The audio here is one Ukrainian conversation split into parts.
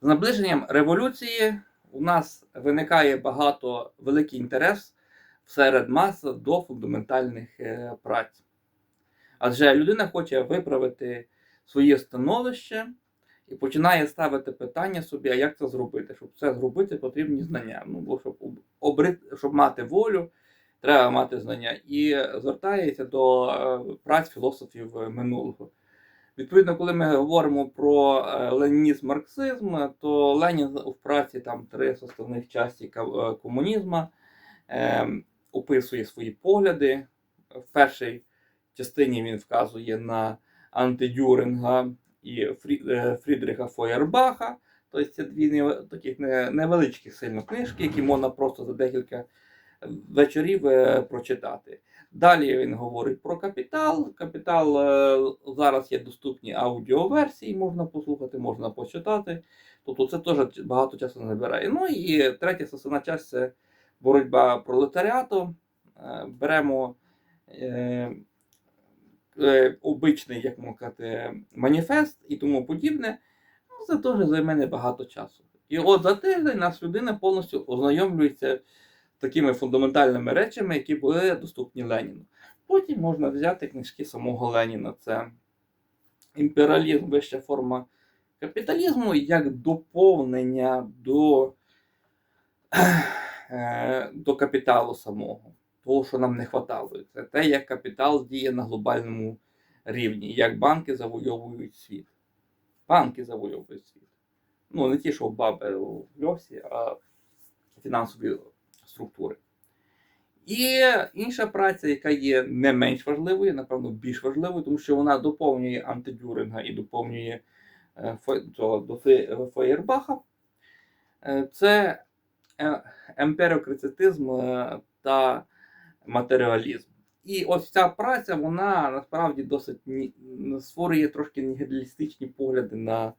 З наближенням революції у нас виникає багато великий інтерес серед мас до фундаментальних е, праць. Адже людина хоче виправити своє становище і починає ставити питання собі, а як це зробити? Щоб це зробити, потрібні знання. Ну, бо щоб, обри... щоб мати волю, треба мати знання. І звертається до е, праць філософів минулого. Відповідно, коли ми говоримо про е, ленінізм марксизм, то Ленін в праці там три основних часті е, комунізму е, описує свої погляди. В першій частині він вказує на антидюринга і е, Фойербаха. Тобто це дві таких не- невеличкі сильно книжки, які можна просто за декілька вечорів прочитати. Далі він говорить про капітал. Капітал е, зараз є доступні аудіоверсії, можна послухати, можна почитати. Тобто це теж багато часу забирає. Ну і третя основна частина це боротьба пролетаріату. Е, Беремо е, е, обичний, як можна сказати, маніфест і тому подібне. Ну, це теж займе небагато часу. І от за тиждень нас людина повністю ознайомлюється такими фундаментальними речами, які були доступні Леніну. Потім можна взяти книжки самого Леніна. Це імперіалізм, вища форма капіталізму, як доповнення до, е, до капіталу самого, того, що нам не вистачало. Це те, як капітал діє на глобальному рівні, як банки завойовують світ. Банки завойовують світ. Ну, не ті, що баби в льосі, а фінансові структури. І інша праця, яка є не менш важливою, напевно, більш важливою, тому що вона доповнює антидюринга і доповнює е, до Фе- Феєрбаха. Е, Це е, е, та матеріалізм. І ось ця праця, вона насправді досить створює трошки нігілістичні погляди на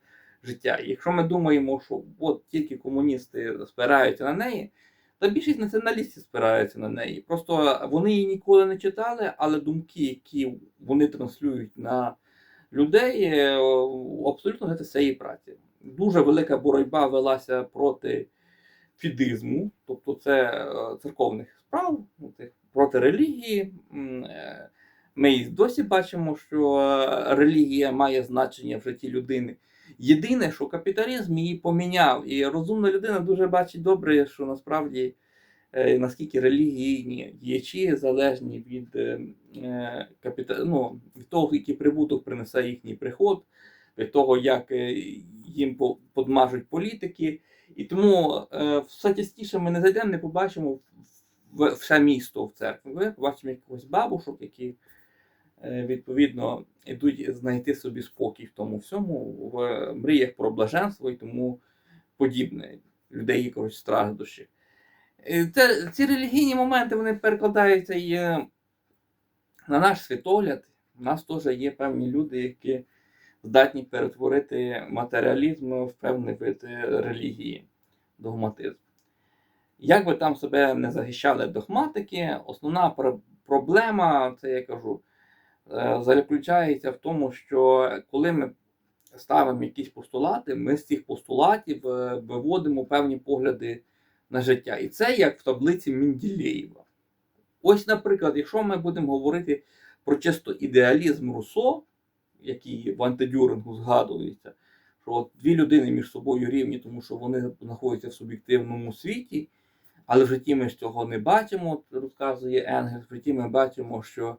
життя. І якщо ми думаємо, що от тільки комуністи спираються на неї, та більшість націоналістів спираються на неї. Просто вони її ніколи не читали, але думки, які вони транслюють на людей, е, абсолютно це цієї праці. Дуже велика боротьба велася проти фідизму, тобто це е, церковних справ, проти релігії. Е, Ми і досі бачимо, що релігія має значення в житті людини. Єдине, що капіталізм її поміняв, і розумна людина дуже бачить добре, що насправді е, наскільки релігійні діячі залежні від, е, е, капіта... ну, від того, який прибуток принесе їхній приход, від того, як їм подмажуть політики. І тому все частіше ми не зайдемо, не побачимо все місто в церкві. Ми побачимо якихось бабушок, які відповідно йдуть знайти собі спокій в тому всьому, в мріях про блаженство і тому подібне. Людей якогось страждущих. Е, Це, ці релігійні моменти вони перекладаються і е, на наш світогляд. У нас теж є певні люди, які здатні перетворити матеріалізм в певний вид е, релігії, догматизм. Як би там себе не захищали догматики, основна проблема, це я кажу, заключається в тому, що коли ми ставимо якісь постулати, ми з цих постулатів е, виводимо певні погляди на життя. І це як в таблиці Менділеєва. Ось, наприклад, якщо ми будемо говорити про чисто ідеалізм Руссо, який в антидюрингу згадується, що от дві людини між собою рівні, тому що вони знаходяться в суб'єктивному світі, але в житті ми цього не бачимо, розказує Енгельс, в житті ми бачимо, що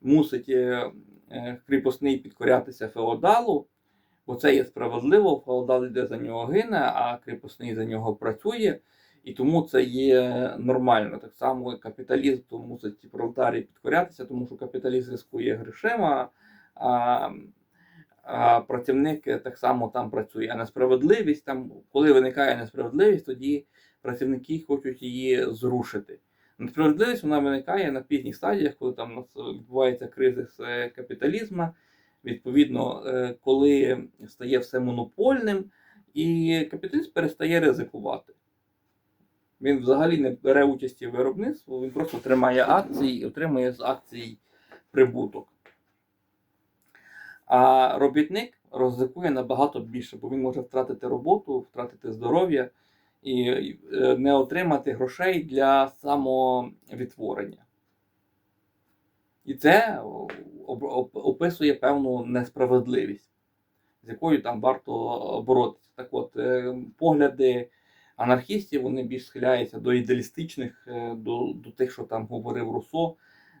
мусить е, е, кріпосний підкорятися феодалу, бо це є справедливо, феодал йде за нього гине, а кріпосний за нього працює. І тому це є нормально. Так само капіталізм то мусить ті пролетарії підкорятися, тому що капіталізм рискує грошима, а, а працівник так само там працює. А несправедливість, там, коли виникає несправедливість, тоді працівники хочуть її зрушити. Несправедливість вона виникає на пізніх стадіях, коли там у нас відбувається кризис е, капіталізму. Відповідно, е, коли стає все монопольним, і капіталіст перестає ризикувати. Він взагалі не бере участі в виробництві, він просто тримає акції і отримує з акцій прибуток. А робітник ризикує набагато більше, бо він може втратити роботу, втратити здоров'я і е, не отримати грошей для самовідтворення. І це описує певну несправедливість, з якою там варто боротися. Так от, е, погляди анархістів вони більш схиляються до ідеалістичних, е, до, до тих, що там говорив Руссо,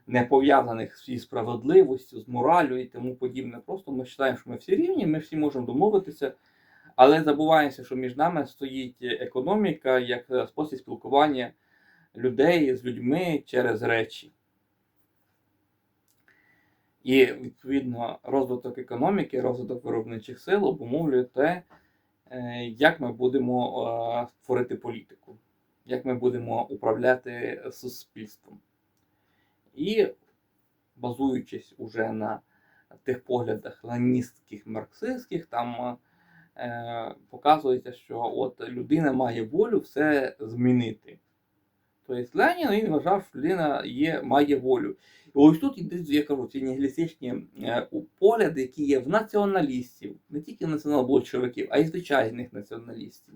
не пов'язаних зі справедливістю, з моралю і тому подібне. Просто ми вважаємо, що ми всі рівні, ми всі можемо домовитися, але забуваємося, що між нами стоїть економіка як е, спосіб спілкування людей з людьми через речі. І відповідно розвиток економіки, розвиток виробничих сил обумовлює те, е, як ми будемо е, творити політику, як ми будемо управляти суспільством. І базуючись уже на тих поглядах леніністських, марксистських, там е, показується, що от людина має волю все змінити. Тобто Ленін він вважав, що людина є, має волю. І ось тут йдуть, я кажу, ці нігілістичні е, погляди, які є в націоналістів, не тільки націонал-большевиків, а й звичайних націоналістів,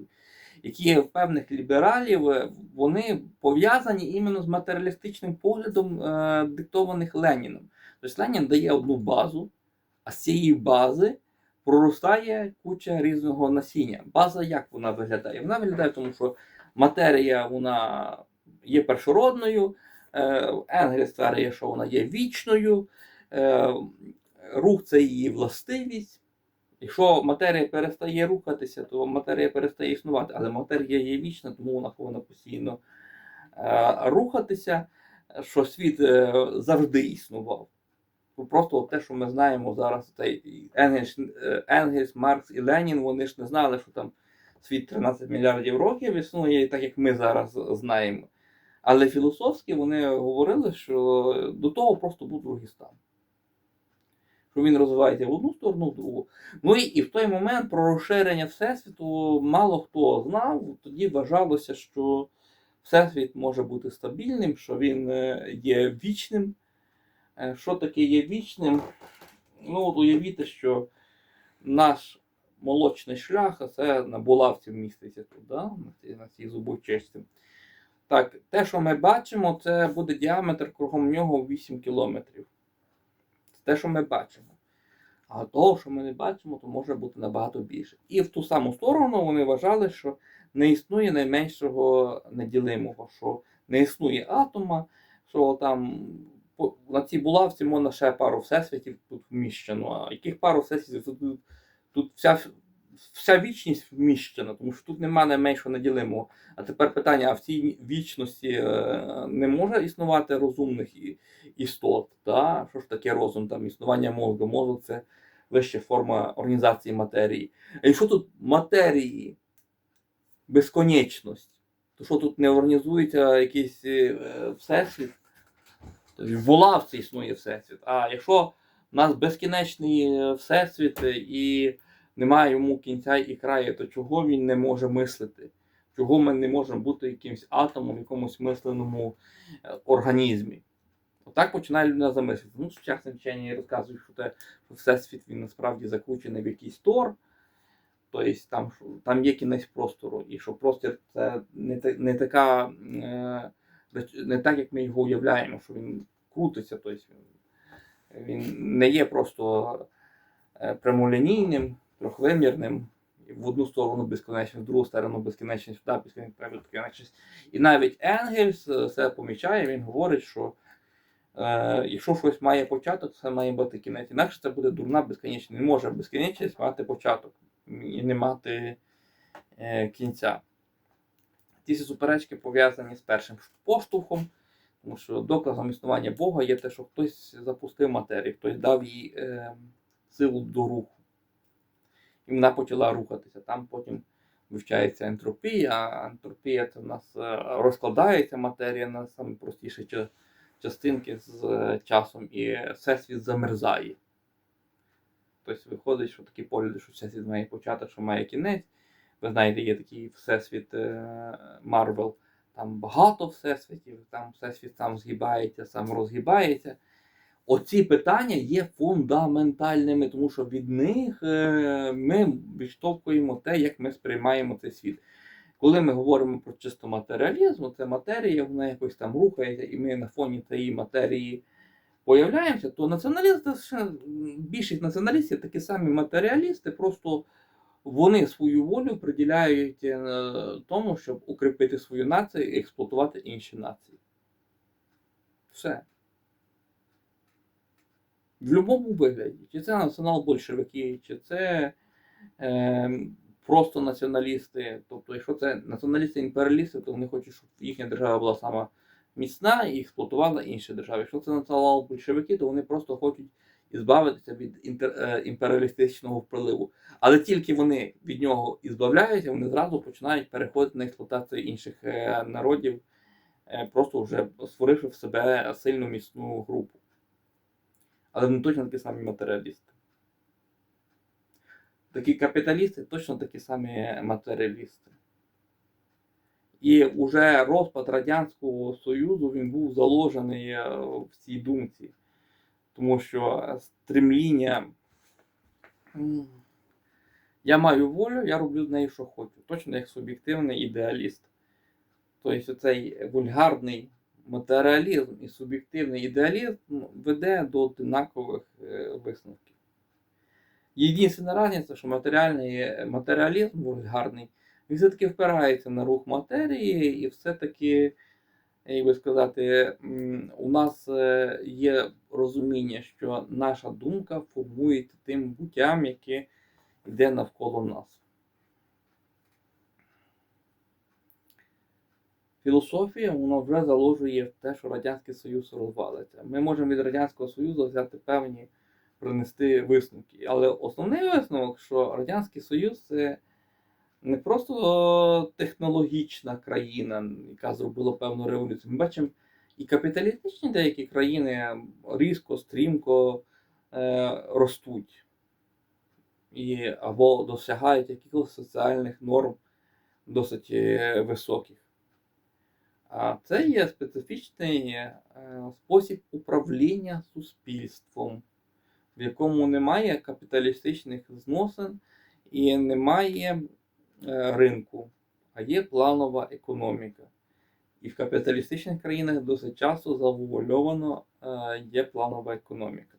які є в певних лібералів, е, вони пов'язані іменно з матеріалістичним поглядом е, диктованих Леніном. Тобто Ленін дає одну базу, а з цієї бази проростає куча різного насіння. База як вона виглядає? Вона виглядає, тому що матерія вона є першородною. Е, Енгельс стверджує, що вона є вічною, е, рух це її властивість. Якщо матерія перестає рухатися, то матерія перестає існувати, але матерія є вічна, тому вона повинна постійно е, рухатися, що світ завжди існував. Просто те, що ми знаємо зараз, цей Енгельс, е, Енгельс, Маркс і Ленін, вони ж не знали, що там світ 13 мільярдів років існує, так як ми зараз знаємо. Але філософськи вони говорили, що до того просто був другий стан. Що він розвивається в одну сторону, в другу. Ну і, і в той момент про розширення Всесвіту мало хто знав. Тоді вважалося, що Всесвіт може бути стабільним, що він е, є вічним. Е, Що таке є вічним? Ну, от уявіть, що наш молочний шлях, це на булавці міститься тут, да? на цій, зубочисті. Так, те, що ми бачимо, це буде діаметр кругом нього 8 кілометрів. Це те, що ми бачимо. А того, що ми не бачимо, то може бути набагато більше. І в ту саму сторону вони вважали, що не існує найменшого неділимого, що не існує атома, що там на цій булавці можна ще пару всесвітів тут вміщено. А яких пару всесвітів тут, тут, вся, вся вічність вміщена, тому що тут немає найменшого неділимого. А тепер питання: а в цій вічності е, не може існувати розумних істот? Да? Що ж таке розум? Там існування мозку. Мозок це вища форма організації матерії. А якщо тут матерії безконечність, то що тут не організується якийсь е, всесвіт? Тобто в булавці існує всесвіт. А якщо в нас безкінечний е, всесвіт е, і немає йому кінця і краю, то чого він не може мислити? Чого ми не можемо бути якимось атомом в якомусь мисленому е, організмі? Отак починає людина замислити. Ну, сучасне вчення розказують, що, те, що всесвіт він насправді закручений в якийсь тор. Тобто там, там є кінець простору, і що простір це не, не така, е, не так, як ми його уявляємо, що він крутиться, тобто він, він не є просто е, прямолінійним, трьохвимірним, в одну сторону безконечність, в другу сторону безкінечність, сюди безконечність. І навіть Енгельс е, це помічає, він говорить, що е, якщо щось має початок, це має бути кінець. Інакше це буде дурна безконечність. Не може безконечність мати початок і не мати е, кінця. Ці суперечки пов'язані з першим поштовхом, тому що доказом існування Бога є те, що хтось запустив матерію, хтось дав їй е, силу до руху. І вона почала рухатися. Там потім вивчається ентропія, а ентропія це в нас е, розкладається матерія на самі простіші ча- частинки з е, часом, і всесвіт замерзає. Тобто виходить, що такі погляди, що всесвіт має початок, що має кінець. Ви знаєте, є такий всесвіт Марвел, там багато всесвітів, там всесвіт сам згибається, сам розгибається. Оці питання є фундаментальними, тому що від них е, ми відштовхуємо те, як ми сприймаємо цей світ. Коли ми говоримо про чисто матеріалізм, це матерія, вона якось там рухається, і ми на фоні цієї матерії появляємося, то націоналісти, більшість націоналістів такі самі матеріалісти, просто вони свою волю приділяють е, тому, щоб укріпити свою націю і експлуатувати інші нації. Все. В будь-якому вигляді. Чи це націонал-большевики, чи це е, просто націоналісти. Тобто, якщо це націоналісти-імперіалісти, то вони хочуть, щоб їхня держава була сама міцна і експлуатувала інші держави. Якщо це націонал-большевики, то вони просто хочуть ізбавитися від інтер, е, імперіалістичного впливу. Але тільки вони від нього ізбавляються, вони зразу починають переходити на експлуатацію інших е, народів, е, просто вже створивши в себе сильну міцну групу. Але вони точно такі самі матеріалісти. Такі капіталісти точно такі самі матеріалісти. І вже розпад Радянського Союзу він був заложений в цій думці. Тому що стремління. Я маю волю, я роблю з нею, що хочу. Точно як суб'єктивний ідеаліст. Тобто цей вульгарний матеріалізм і суб'єктивний ідеалізм веде до однакових е, висновків. Єдина різниця, що матеріальний матеріалізм вульгарний, він все-таки впирається на рух матерії, і все-таки, як би сказати, у нас е, є розуміння, що наша думка формується тим буттям, яке йде навколо нас. Філософія вона вже заложує в те, що Радянський Союз розвалиться. Ми можемо від Радянського Союзу взяти певні принести висновки. Але основний висновок, що Радянський Союз це не просто технологічна країна, яка зробила певну революцію. Ми бачимо і капіталістичні деякі країни різко, стрімко е, ростуть і, або досягають якихось соціальних норм досить е, високих. А це є специфічний е, спосіб управління суспільством, в якому немає капіталістичних зносин і немає е, ринку, а є планова економіка. І в капіталістичних країнах досить часто завуальовано е, є планова економіка.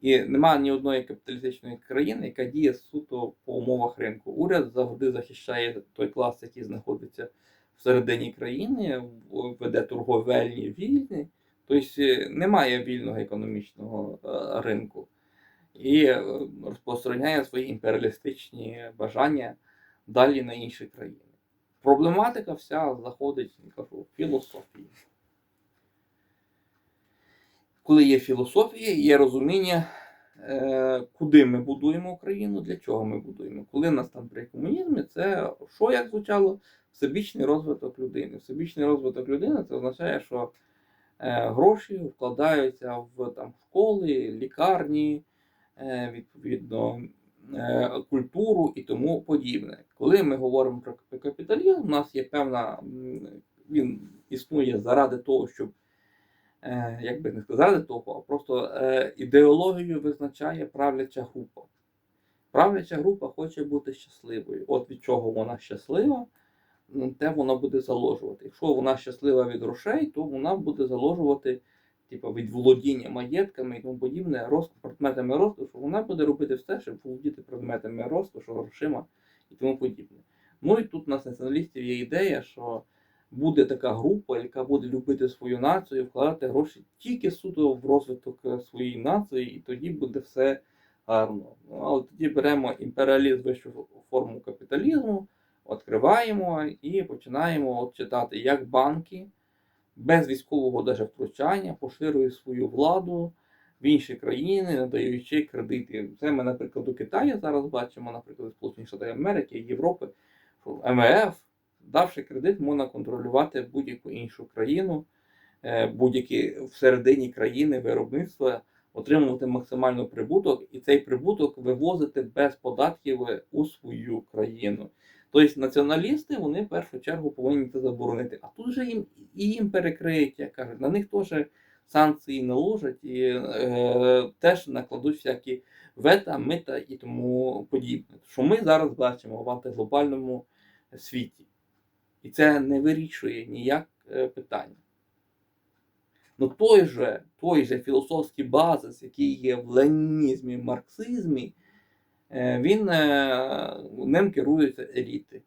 І немає ні одної капіталістичної країни, яка діє суто по умовах ринку. Уряд завжди захищає той клас, який знаходиться всередині країни, веде торговельні війни. Тобто е, немає вільного економічного е, ринку і розпространяє свої імперіалістичні бажання далі на інші країни. Проблематика вся заходить кажу, в філософії. Коли є філософія, є розуміння, е, куди ми будуємо Україну, для чого ми будуємо. Коли нас там при комунізмі, це що як звучало? Всебічний розвиток людини. Всебічний розвиток людини це означає, що е, гроші вкладаються в там, школи, лікарні, е, відповідно, культуру і тому подібне. Коли ми говоримо про капіталізм, у нас є певна, він існує заради того, щоб, е, як би не сказати, того, а просто е, ідеологію визначає правляча група. Правляча група хоче бути щасливою. От від чого вона щаслива, те вона буде заложувати. Якщо вона щаслива від грошей, то вона буде заложувати типу, від володіння маєтками і тому подібне, рост, предметами розкошу, вона буде робити все, щоб володіти предметами розкошу, грошима і тому подібне. Ну і тут у нас націоналістів є ідея, що буде така група, яка буде любити свою націю, вкладати гроші тільки суто в розвиток е, своєї нації, і тоді буде все гарно. Ну, але тоді беремо імперіалізм вищу форму капіталізму, відкриваємо і починаємо от читати, як банки без військового даже втручання поширюють свою владу в інші країни, надаючи кредити. Це ми, наприклад, у Китаї зараз бачимо, наприклад, Сполучених Штатів Америки, Європи, МВФ, давши кредит, можна контролювати будь-яку іншу країну, е, будь-які всередині країни виробництва, отримувати максимальний прибуток, і цей прибуток вивозити без податків у свою країну. Тобто націоналісти вони в першу чергу повинні це заборонити. А тут же їм і їм перекриють, як кажуть, на них теж санкції наложать і е, теж накладуть всякі вета, мита і тому подібне. Що ми зараз бачимо в антиглобальному світі. І це не вирішує ніяк е, питання. Ну той же, той же філософський базис, який є в ленінізмі, марксизмі, він, е, ним керуються еліти.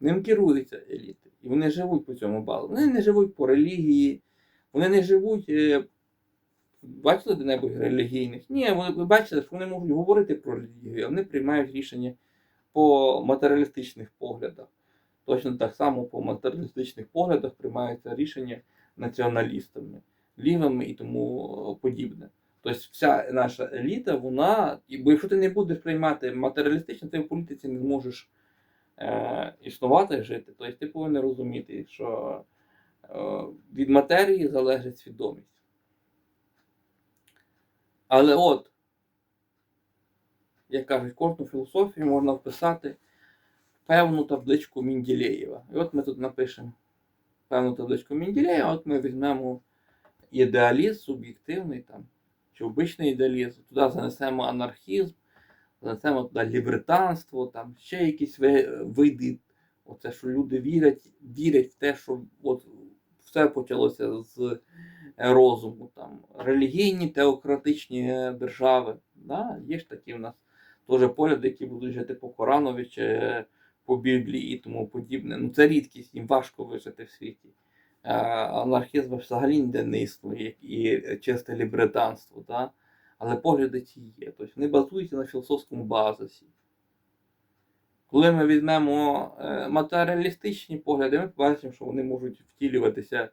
Ним керуються еліти. І вони живуть по цьому базу. Вони не живуть по релігії, вони не живуть. е, Бачили де-небудь релігійних? Ні, вони, ви бачите, що вони можуть говорити про релігію, а вони приймають рішення по матеріалістичних поглядах. Точно так само по матеріалістичних поглядах приймаються рішення націоналістами, лівими і тому подібне. Тобто вся наша еліта, вона, бо якщо ти не будеш приймати матеріалістично, ти в політиці не зможеш е, існувати, жити. Тобто ти повинен розуміти, що е, від матерії залежить свідомість. Але от, як кажуть, кожну філософію можна вписати певну табличку Мінділеєва. І от ми тут напишемо певну табличку Мінділеєва, от ми візьмемо ідеалізм, суб'єктивний там, чи обичний ідеалізм, туди занесемо анархізм, занесемо туди лібертанство, там ще якісь види. Оце, що люди вірять, вірять в те, що от все почалося з розуму, там, релігійні теократичні держави. Да? Є ж такі в нас теж погляди, які будуть жити по Коранові чи по Біблії і тому подібне. Ну це рідкість, їм важко вижити в світі. Анархізм взагалі ніде не існує, і чисте лібретанство. Да? Але погляди ці є. Тобто вони базуються на філософському базисі. Коли ми візьмемо е, матеріалістичні погляди, ми побачимо, що вони можуть втілюватися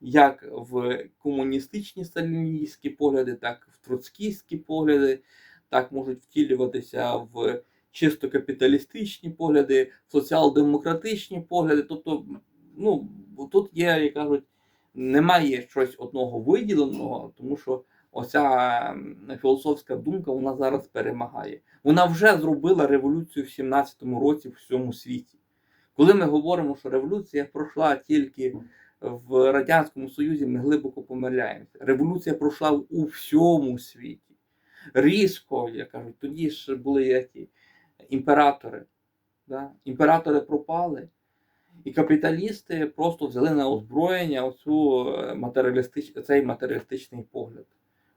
як в комуністичні сталіністські погляди, так і в троцкістські погляди, так можуть втілюватися в чисто капіталістичні погляди, в соціал-демократичні погляди. Тобто, ну, тут є, як кажуть, немає щось одного виділеного, тому що оця філософська думка вона зараз перемагає. Вона вже зробила революцію в 17-му році в всьому світі. Коли ми говоримо, що революція пройшла тільки в Радянському Союзі, ми глибоко помиляємося. Революція пройшла у всьому світі. Різко, як кажуть, тоді ж були які імператори. Да? Імператори пропали, і капіталісти просто взяли на озброєння оцю е, матеріалістич... цей матеріалістичний погляд.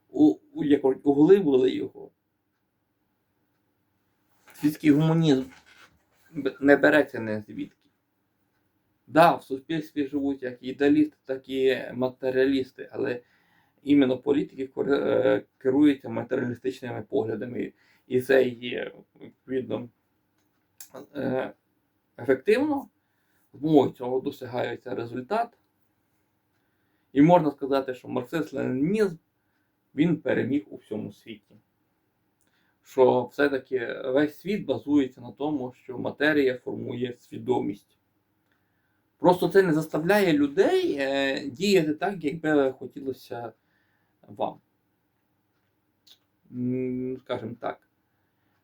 У, як углибили його. Світський гуманізм не береться не звідки. Да, в суспільстві живуть як ідеалісти, так і матеріалісти, але іменно політики е, керуються матеріалістичними поглядами. І це є відповідно е, ефективно. З цього досягається результат. І можна сказати, що марксизм-ленінізм він переміг у всьому світі. Що все-таки весь світ базується на тому, що матерія формує свідомість. Просто це не заставляє людей е, діяти так, як би хотілося вам. Скажімо так.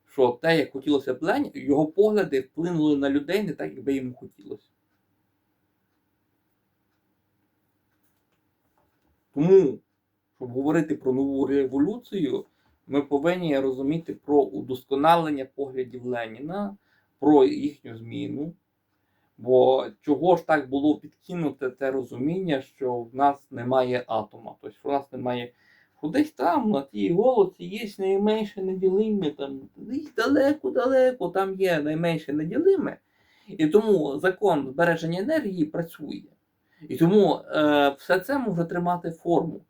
Що те, як хотілося б Лені, його погляди вплинули на людей не так, як би йому хотілося. Тому, щоб говорити про нову революцію, ми повинні розуміти про удосконалення поглядів Леніна, про їхню зміну. Бо чого ж так було підкинуте те розуміння, що в нас немає атома, тобто в нас немає. Що десь там на тій голоці є найменше неділиме, там далеко-далеко там є найменше неділиме. І тому закон збереження енергії працює. І тому е, все це може тримати форму.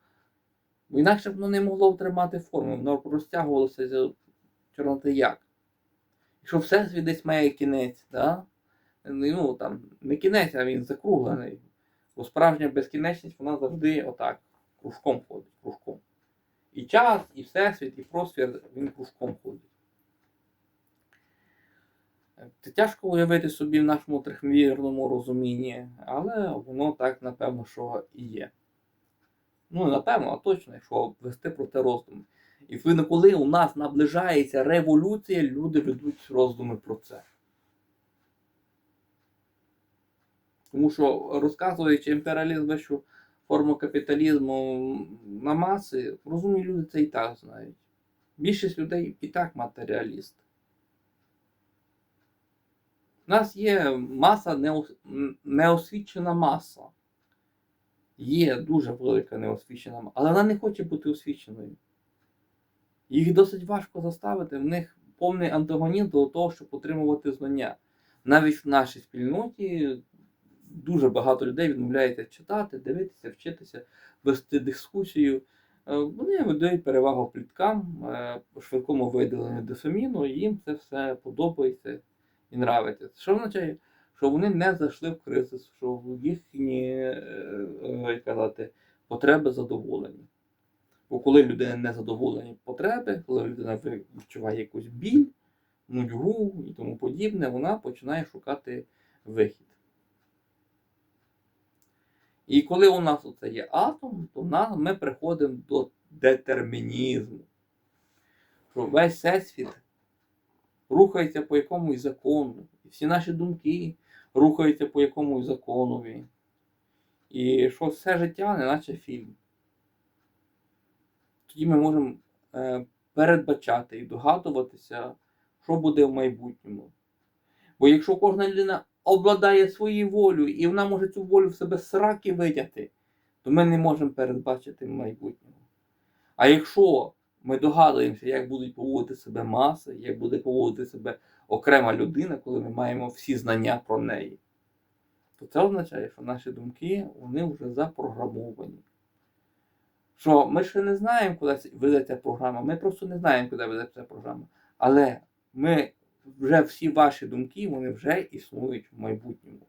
Бо інакше б воно не могло тримати форму, воно розтягувалося з чорноти як. Якщо всесвіт десь має кінець, да? ну там не кінець, а він закруглений. Бо справжня безкінечність вона завжди отак, кружком ходить, кружком. І час, і всесвіт, і просвіт, він кружком ходить. Це тяжко уявити собі в нашому трехмірному розумінні, але воно так, напевно, що і є. Ну, напевно, а точно, якщо вести про це роздуми. І коли у нас наближається революція, люди ведуть роздуми про це. Тому що розказуючи імперіалізм вищу форму капіталізму на маси, розумні люди це і так знають. Більшість людей і так матеріалісти. У нас є маса неосвічена маса. Є дуже велика неосвічена маса, але вона не хоче бути освіченою. Їх досить важко заставити, в них повний антагонізм до того, щоб отримувати знання. Навіть в нашій спільноті дуже багато людей відмовляється читати, дивитися, вчитися, вести дискусію. Е, Вони видають перевагу пліткам, е, швидкому видаленню дофаміну, їм це все подобається і нравиться. Що означає? Що вони не зайшли в кризис, що їхні е, е, як казати, потреби задоволені. Бо коли людина не задоволені потреби, коли людина відчуває якусь біль, нудьгу і тому подібне, вона починає шукати вихід. І коли у нас оце є атом, то ми приходимо до детермінізму. Що весь всесвіт рухається по якомусь закону. І всі наші думки рухаються по якомусь законові. І що все життя не наче фільм. Тоді ми можемо е, передбачати і догадуватися, що буде в майбутньому. Бо якщо кожна людина обладає своєю волею, і вона може цю волю в себе сраки витягти, то ми не можемо передбачити майбутнього. А якщо ми догадуємося, як будуть поводити себе маси, як буде поводити себе окрема людина, коли ми маємо всі знання про неї, то це означає, що наші думки вони вже запрограмовані. Що ми ще не знаємо, куди веде ця програма, ми просто не знаємо, куди веде ця програма. Але ми вже всі ваші думки вони вже існують в майбутньому.